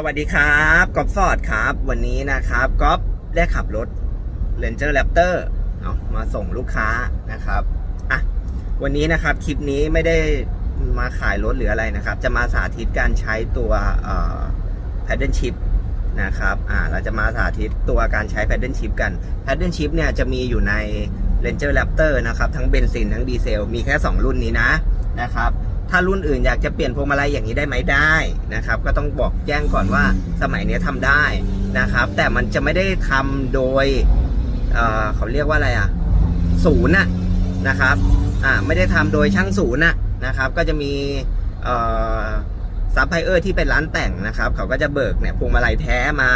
สวัสดีครับกอล์ฟฟอร์ดครับ วันนี้นะครับกอล์ฟได้ขับรถ Ranger Raptor เอามาส่งลูกค้านะครับอะวันนี้นะครับคลิปนี้ไม่ได้มาขายรถหรืออะไรนะครับ จะมาสาธิตการใช้ตัวเอ่อ paddle chip นะครับอ่าเราจะมาสาธิตตัวการใช้ paddle chip กัน paddle chip เนี่ยจะมีอยู่ใน Ranger Raptor นะครับ ทั้งเบนซินทั้งดีเซล มีแค่ 2 รุ่นนี้นะนะครับ ถ้ารุ่นอื่นอยากจะเปลี่ยนพวงมาลัยอย่างนี้ได้ไหมได้นะครับ ก็ต้องบอกแจ้งก่อนว่าสมัยนี้ทำได้นะครับ แต่มันจะไม่ได้ทำโดยเเขาเรียกว่าอะไรอะศูนย์นะนะครับอ่าไม่ได้ทำโดยช่างศูนย์นะนะครับ ก็จะมีซัพพลายเออร์ที่เป็นร้านแต่งนะครับ เขาก็จะเบิกเนี่ยพวงมาลัยแท้มา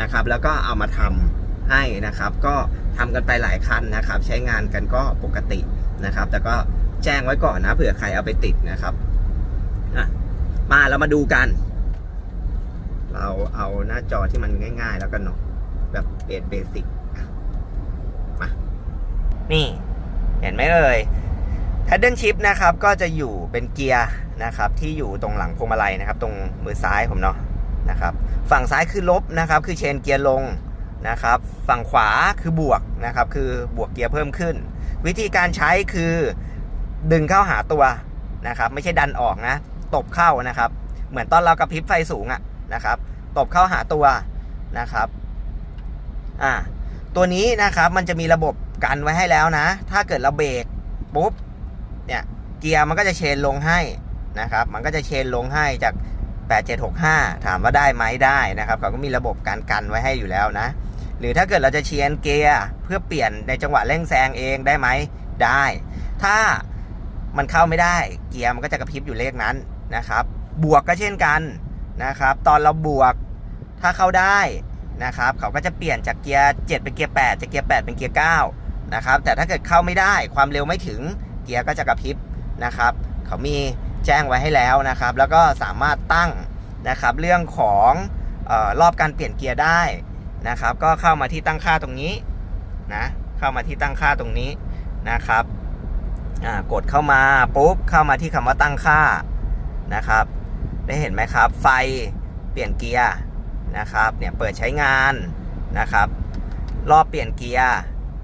นะครับ แล้วก็เอามาทำให้นะครับ ก็ทำกันไปหลายคันนะครับ ใช้งานกันก็ปกติ นะครับ แต่ก็แจ้งไว้ก่อนนะเผื่อใครเอาไปติดนะครับมาเรามาดูกัน เราเอาหน้าจอที่มันง่าย ๆ แล้วกันเนาะแบบเบสเบสิกมา นี่ เห็นไหมเอ่ย paddle shift นะครับ ก็จะอยู่เป็นเกียร์นะครับ ที่อยู่ตรงหลังพวงมาลัยนะครับ ตรงมือซ้ายผมเนาะนะครับ ฝั่งซ้ายคือลบนะครับ คือเชนเกียร์ลง นะครับ ฝั่งขวาคือบวกนะครับ คือบวกเกียร์เพิ่มขึ้น วิธีการใช้คือดึงเข้าหาตัวนะครับ ไม่ใช่ดันออกนะ ตบเข้านะครับ เหมือนตอนเรากระพริบไฟสูงอะนะครับ ตบเข้าหาตัวนะครับ อ่า ตัวนี้นะครับมันจะมีระบบกันไว้ให้แล้วนะ ถ้าเกิดเราเบรกปุ๊บ เนี่ยเกียร์มันก็จะเชนลงให้นะครับ มันก็จะเชนลงให้จาก 8765 ถามว่าได้ไหมได้นะครับ เขาก็มีระบบการกันไว้ให้อยู่แล้วนะ หรือถ้าเกิดเราจะเชียนเกียร์เพื่อเปลี่ยนในจังหวะเร่งแซงเองได้ไหมได้ ถ้ามันเข้าไม่ได้เกียร์มันก็จะกระพริบอยู่เลขนั้นนะครับ บวกก็เช่นกันนะครับ ตอนเราบวกถ้าเข้าได้นะครับเขาก็จะเปลี่ยนจากเกียร์7เป็นเกียร์8จากเกียร์8เป็นเกียร์9นะครับแต่ถ้าเกิดเข้าไม่ได้ความเร็วไม่ถึงเกียร์ก็จะกระพริบนะครับเขามีแจ้งไว้ให้แล้วนะครับ แล้วก็สามารถตั้งนะครับเรื่องของออรอบการเปลี่ยนเกียร์ได้ นะครับ ก็เข้ามาที่ตั้งค่าตรงนี้นะเข้ามาที่ตั้งค่าตรงนี้นะครับกดเข้ามาปุ๊บเข้ามาที่คำว่าตั้งค่านะครับ ได้เห็นไหมครับ ไฟเปลี่ยนเกียร์นะครับเนี่ยเปิดใช้งานนะครับ รอบเปลี่ยนเกียร์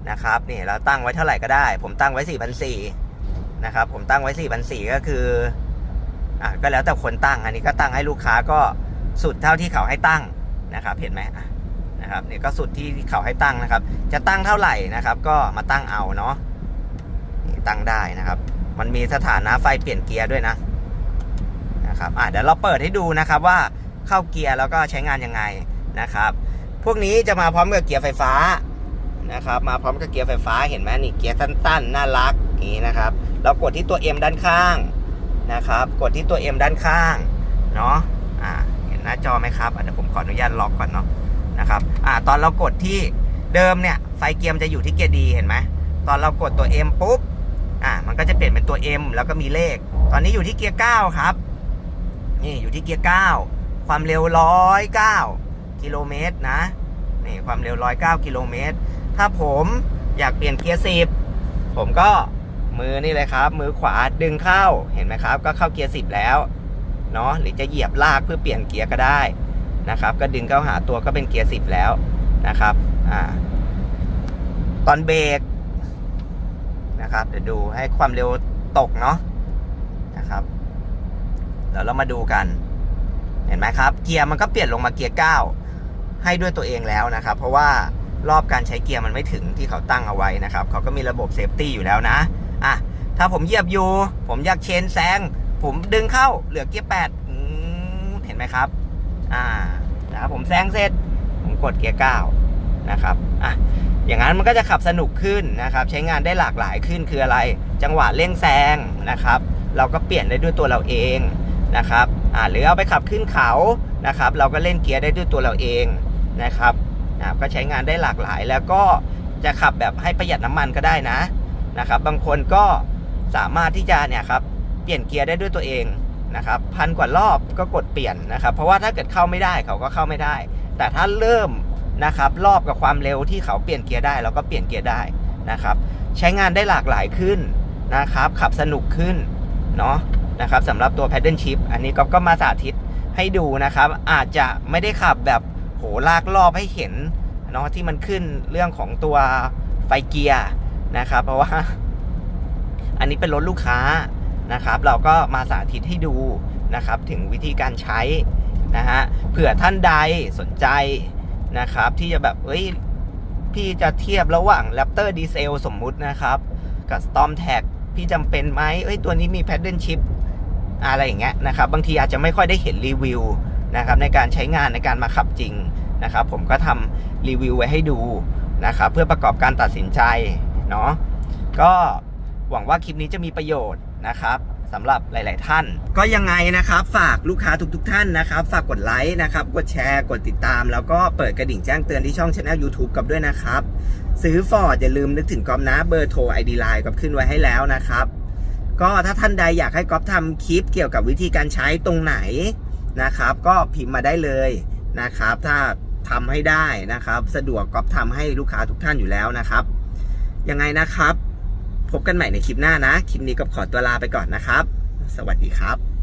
นะครับนี่เราตั้งไว้เท่าไหร่ก็ได้ ผมตั้งไว้4,400นะครับผมตั้งไว้4,400ก็คืออะก็แล้วแต่คนตั้งอันนี้ก็ตั้งให้ลูกค้าก็สุดเท่าที่เขาให้ตั้งนะครับ เห็นไหมอะ นะครับนี่ก็สุดที่เขาให้ตั้งนะครับ จะตั้งเท่าไหร่นะครับ ก็มาตั้งเอาเนาะตั้งได้นะครับ มันมีสถานะไฟเปลี่ยนเกียร์ด้วยนะนะครับอะเดี๋ยวเราเปิดให้ดูนะครับว่าเข้าเกียร์แล้วก็ใช้งานยังไงนะครับ พวกนี้จะมาพร้อมกับเกียร์ไฟฟ้านะครับ มาพร้อมกับเกียร์ไฟฟ้าเห็นไหมนี่เกียร์สั้นๆน่ารักนี้นะครับ เรากดที่ตัว M ด้านข้างนะครับ กดที่ตัว M ด้านข้างเนาะอ่าเห็นหน้าจอไหมครับเดี๋ยวผมขออนุญาตล็อกก่อนเนาะ นะครับอ่าตอนเรากดที่เดิมเนี่ยไฟเกียร์จะอยู่ที่เกียร์ดีเห็นไหมตอนเรากดตัว M ปุ๊บอ่ามันก็จะเปลี่ยนเป็นตัว M แล้วก็มีเลข ตอนนี้อยู่ที่เกียร์9ครับ นี่อยู่ที่เกียร์9ความเร็ว 109 กิโลเมตรนะนี่ความเร็ว 109 กิโลเมตร ถ้าผมอยากเปลี่ยนเกียร์10 ผมก็มือนี่เลยครับ มือขวาดึงเข้าเห็นไหมครับ ก็เข้าเกียร์10แล้วเนาะหรือจะเหยียบลากเพื่อเปลี่ยนเกียร์ก็ได้ นะครับ ก็ดึงเข้าหาตัวก็เป็นเกียร์10แล้วนะครับอ่าตอนเบรกนะครับเดี๋ยวดูให้ความเร็วตกเนาะนะครับเดี๋ยวเรามาดูกัน เห็นไหมครับ เกียร์มันก็เปลี่ยนลงมาเกียร์9ให้ด้วยตัวเองแล้วนะครับ เพราะว่ารอบการใช้เกียร์มันไม่ถึงที่เขาตั้งเอาไว้นะครับ เขาก็มีระบบเซฟตี้อยู่แล้วนะอะถ้าผมเหยียบอยู่ ผมอยากเชนแซง ผมดึงเข้าเหลือเกียร์8อืมเห็นไหมครับ อ่านะครับผมแซงเสร็จผมกดเกียร์9นะครับอะอย่างนั้นมันก็จะขับสนุกขึ้นนะครับ ใช้งานได้หลากหลายขึ้นคืออะไร จังหวะเร่งแซงนะครับ เราก็เปลี่ยนได้ด้วยตัวเราเองนะครับอ่าหรือเอาไปขับขึ้นเขานะครับ เราก็เล่นเกียร์ได้ด้วยตัวเราเองนะครับอ่าก็ใช้งานได้หลากหลาย แล้วก็จะขับแบบให้ประหยัดน้ำมันก็ได้นะนะครับ บางคนก็สามารถที่จะเนี่ยครับเปลี่ยนเกียร์ได้ด้วยตัวเอง นะครับพันกว่ารอบก็กดเปลี่ยนนะครับ เพราะว่าถ้าเกิดเข้าไม่ได้เขาก็เข้าไม่ได้ แต่ถ้าเริ่มนะครับรอบกับความเร็วที่เขาเปลี่ยนเกียร์ได้เราก็เปลี่ยนเกียร์ได้นะครับ ใช้งานได้หลากหลายขึ้นนะครับ ขับสนุกขึ้นเนาะนะครับสำหรับตัว paddle shift อันนี้ก็ก็มาสาธิตให้ดูนะครับ อาจจะไม่ได้ขับแบบโหลากรอบให้เห็นเนาะที่มันขึ้นเรื่องของตัวไฟเกียร์นะครับ เพราะว่า อันนี้เป็นรถลูกค้า นะครับ เราก็มาสาธิตให้ดูนะครับ ถึงวิธีการใช้นะฮะเผื่อท่านใดสนใจนะครับ ที่จะแบบเอ้ยพี่จะเทียบระหว่าง Raptor Diesel สมมุตินะครับ กับ Storm Tag พี่จำเป็นไหมเอ้ยตัวนี้มี Paddle Shift อะไรอย่างเงี้ยนะครับ บางทีอาจจะไม่ค่อยได้เห็นรีวิวนะครับ ในการใช้งานในการมาขับจริงนะครับ ผมก็ทำรีวิวไว้ให้ดูนะครับ เพื่อประกอบการตัดสินใจเนาะก็หวังว่าคลิปนี้จะมีประโยชน์ นะครับสำหรับหลาย ๆ ท่าน ก็ยังไงนะครับ ฝากลูกค้าทุก ๆ ท่านนะครับ ฝากกดไลค์นะครับ กดแชร์ กดติดตาม แล้วก็เปิดกระดิ่งแจ้งเตือนที่ช่องช anel YouTube กับด้วยนะครับ ซื้อฟอร์ดอย่าลืมนึกถึงกอมนะเบอร์โทร ID Line กับขึ้นไว้ให้แล้วนะครับ ก็ถ้าท่านใดอยากให้ก๊อฟทำคลิปเกี่ยวกับวิธีการใช้ตรงไหนนะครับ ก็พิมพ์มาได้เลยนะครับ ถ้าทำให้ได้นะครับ สะดวกก๊อฟทำให้ลูกค้าทุกท่านอยู่แล้วนะครับยังไงนะครับ พบกันใหม่ในคลิปหน้านะ คลิปนี้ก็ขอตัวลาไปก่อนนะครับ สวัสดีครับ